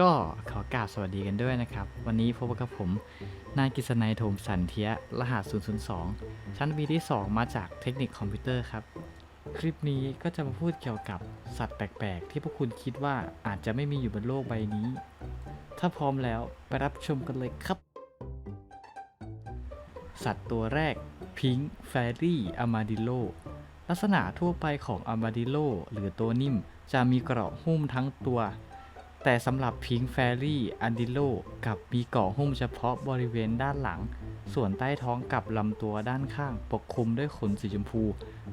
ก็ขอกราบสวัสดีกันด้วยนะครับ วันนี้พบกับผม นายกิษณัยโทมสันเทียรหัส 002 ชั้นปีที่ 2 มาจากเทคนิคคอมพิวเตอร์ครับ คลิปนี้ก็จะมาพูดเกี่ยวกับสัตว์แปลกๆ ที่พวกคุณคิดว่าอาจจะไม่มีอยู่บนโลกใบนี้ ถ้าพร้อมแล้วไปรับชมกันเลยครับ สัตว์ตัวแรกพิงค์แฟรี่อามาดิโลลักษณะทั่วไปของอามาดิโลหรือตัวนิ่มจะมีเกราะหุ้มทั้งตัว แต่สำหรับพิงแฟรี่อันดิโลกับมีเกาะหุ้มเฉพาะบริเวณด้านหลัง ส่วนใต้ท้องกับลำตัวด้านข้างปกคลุมด้วยขนสีชมพู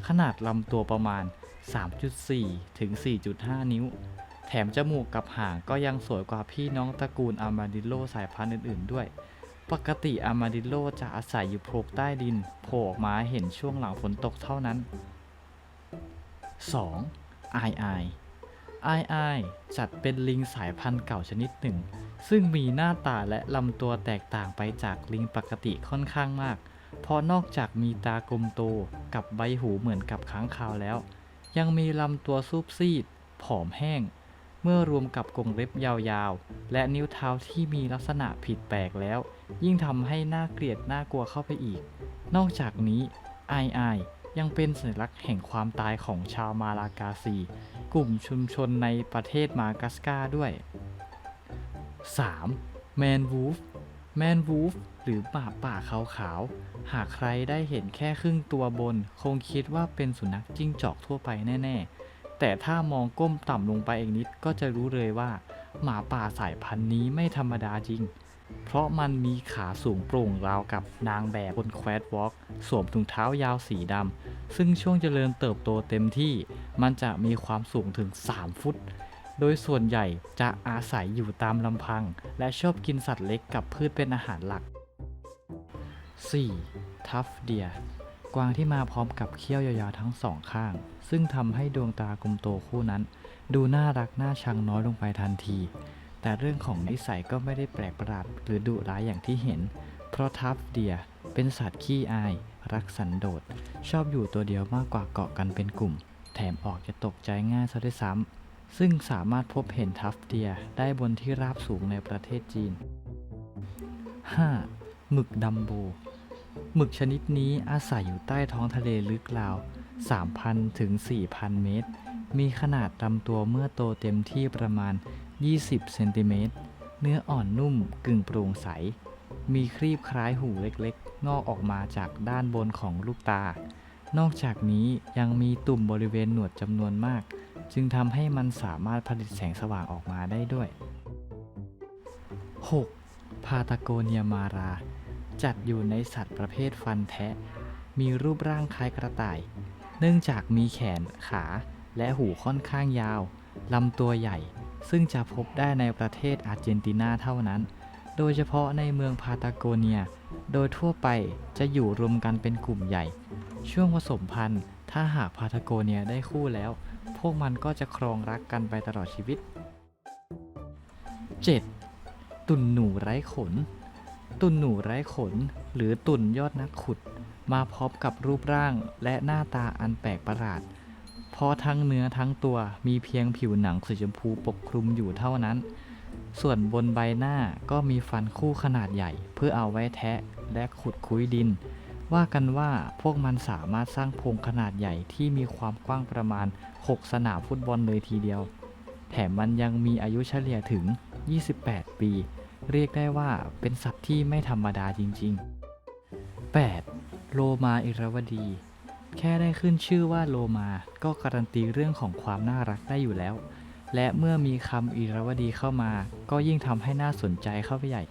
ขนาดลำตัวประมาณ 3.4 ถึง 4.5 นิ้ว แถมจมูกกับหางก็ยังสวยกว่าพี่น้องตระกูลอามาดิโลสายพันธุ์อื่น ๆ ด้วย ปกติอามาดิโลจะอาศัยอยู่โพรงใต้ดินโผล่ออกมาเห็นช่วงหลังฝนตกเท่านั้น 2. ไอไอ ไอไอจัดเป็นลิงสายพันธุ์เก่าชนิดหนึ่ง ซึ่งมีหน้าตาและลำตัวแตกต่างไปจากลิงปกติค่อนข้างมาก เพราะนอกจากมีตากลมโตกับใบหูเหมือนกับค้างคาวแล้ว ยังมีลำตัวซูบซีด ผอมแห้ง เมื่อรวมกับกรงเล็บยาวๆ และนิ้วเท้าที่มีลักษณะผิดแปลกแล้ว ยิ่งทำให้หน่าเกลียดน่ากลัวเข้าไปอีก นอกจากนี้ไอไอยังเป็นสัญลักษณ์แห่งความตายของชาวมาลากาซี กลุ่มชุมชนในประเทศมากัสกาด้วย 3. แมนวูฟแมนวูฟหรือหมาป่าขาวๆ หากใครได้เห็นแค่ครึ่งตัวบน คงคิดว่าเป็นสุนัขจิ้งจอกทั่วไปแน่ๆ แต่ถ้ามองก้มต่ำลงไปอีกนิดก็จะรู้เลยว่า หมาป่าสายพันธุ์นี้ไม่ธรรมดาจริง เพราะมันมีขาสูงโปร่งราวกับนางแบบบนแควดวอล์กสวมถุงเท้ายาวสีดำ ซึ่งช่วงเจริญเติบโตเต็มที่ มันจะมีความสูงถึง 3 ฟุต โดยส่วนใหญ่จะอาศัยอยู่ตามลำพัง และชอบกินสัตว์เล็กกับพืชเป็นอาหารหลัก 4. ทัฟเดียกวางที่มาพร้อมกับเขี้ยวยาวๆทั้งสองข้าง ซึ่งทำให้ดวงตากลมโตคู่นั้น ดูน่ารักน่าชังน้อยลงไปทันที แต่เรื่องของนิสัยก็ไม่ได้แปลกประหลาดหรือดุร้ายอย่างที่เห็น เพราะทัฟเดียเป็นสัตว์ขี้อาย รักสันโดษ ชอบอยู่ตัวเดียวมากกว่าเกาะกันเป็นกลุ่ม แถมออกจะตกใจง่ายซะด้วยซ้ำ ซึ่งสามารถพบเห็นทัฟเดียได้บนที่ราบสูงในประเทศจีน 5. หมึกดัมโบ หมึกชนิดนี้อาศัยอยู่ใต้ท้องทะเลลึกราว 3,000 ถึง 4,000 เมตร มีขนาดลำตัวเมื่อโตเต็มที่ประมาณ 20 เซนติเมตร เนื้ออ่อนนุ่มกึ่งโปร่งใส มีครีบคล้ายหูเล็กๆ งอกออกมาจากด้านบนของลูกตา นอกจากนี้ยังมีตุ่มบริเวณหนวดจำนวนมาก จึงทำให้มันสามารถผลิตแสงสว่างออกมาได้ด้วย 6. พาตาโกเนียมารา จัดอยู่ในสัตว์ประเภทฟันแทะ มีรูปร่างคล้ายกระต่าย เนื่องจากมีแขน ขา และหูค่อนข้างยาว ลำตัวใหญ่ ซึ่งจะพบได้ในประเทศอาร์เจนตินาเท่านั้น โดยเฉพาะในเมืองพาตาโกเนีย โดยทั่วไปจะอยู่รวมกันเป็นกลุ่มใหญ่ ช่วงผสมพันธุ์ ถ้าหากพาตาโกเนียได้คู่แล้ว พวกมันก็จะครองรักกันไปตลอดชีวิต 7. ตุ่นหนูไร้ขน ตุ่นหนูไร้ขน หรือตุ่นยอดนักขุด มาพร้อมกับรูปร่างและหน้าตาอันแปลกประหลาด เพราะทั้งเนื้อทั้งตัวมีเพียงผิวหนังสีชมพูปกคลุมอยู่เท่านั้น ส่วนบนใบหน้าก็มีฟันคู่ขนาดใหญ่ เพื่อเอาไว้แทะและขุดคุ้ยดิน ว่ากันว่าพวกมันสามารถสร้างโพรงขนาดใหญ่ที่มีความกว้างประมาณ 6 สนามฟุตบอลเลยทีเดียว แถมมันยังมีอายุเฉลี่ยถึง 28 ปี เรียกได้ว่าเป็นสัตว์ที่ไม่ธรรมดาจริง ๆ 8. โลมาอิรวดี แค่ได้ขึ้นชื่อว่าโลมา ก็การันตีเรื่องของความน่ารักได้อยู่แล้ว และเมื่อมีคำอิรวดีเข้ามา ก็ยิ่งทำให้น่าสนใจเข้าไปใหญ่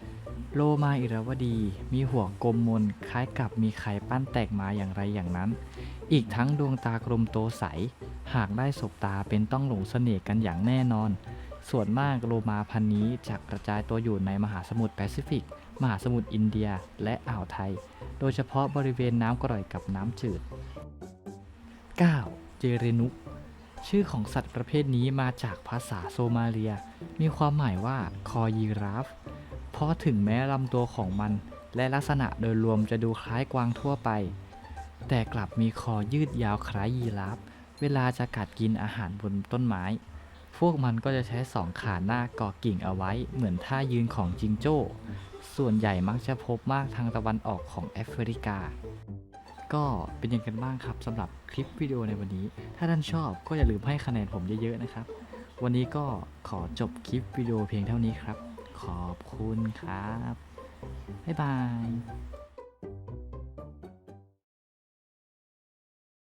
โลมาอิรวดี มีหัวกลมมนคล้ายกับมีไข่ปั้นแตกมาอย่างไรอย่างนั้น อีกทั้งดวงตากลมโตใส หากได้สบตาเป็นต้องหลงเสน่ห์กันอย่างแน่นอน ส่วนมากโลมาพันธุ์นี้จะกระจายตัวอยู่ในมหาสมุทรแปซิฟิก มหาสมุทรอินเดีย และอ่าวไทย โดยเฉพาะบริเวณน้ำกร่อยกับน้ำจืด 9. เจเรนุชื่อของสัตว์ประเภทนี้มาจากภาษาโซมาเลีย มีความหมายว่าคอยีราฟ เพราะถึงแม้ลำตัวของมัน และลักษณะโดยรวมจะดูคล้ายกวางทั่วไป แต่กลับมีคอยืดยาวคล้ายยีราฟ เวลาจะกัดกินอาหารบนต้นไม้ พวกมันก็จะใช้สองขาหน้าเกาะกิ่งเอาไว้ เหมือนท่ายืนของจิงโจ้ ส่วนใหญ่มักจะพบมากทางตะวันออกของแอฟริกา ก็เป็นยังไงกันบ้างครับสำหรับคลิปวิดีโอในวันนี้ ถ้าท่านชอบก็อย่าลืมให้คะแนนผมเยอะๆนะครับ วันนี้ก็ขอจบคลิปวิดีโอเพียงเท่านี้ครับ ขอบคุณครับ บ๊ายบาย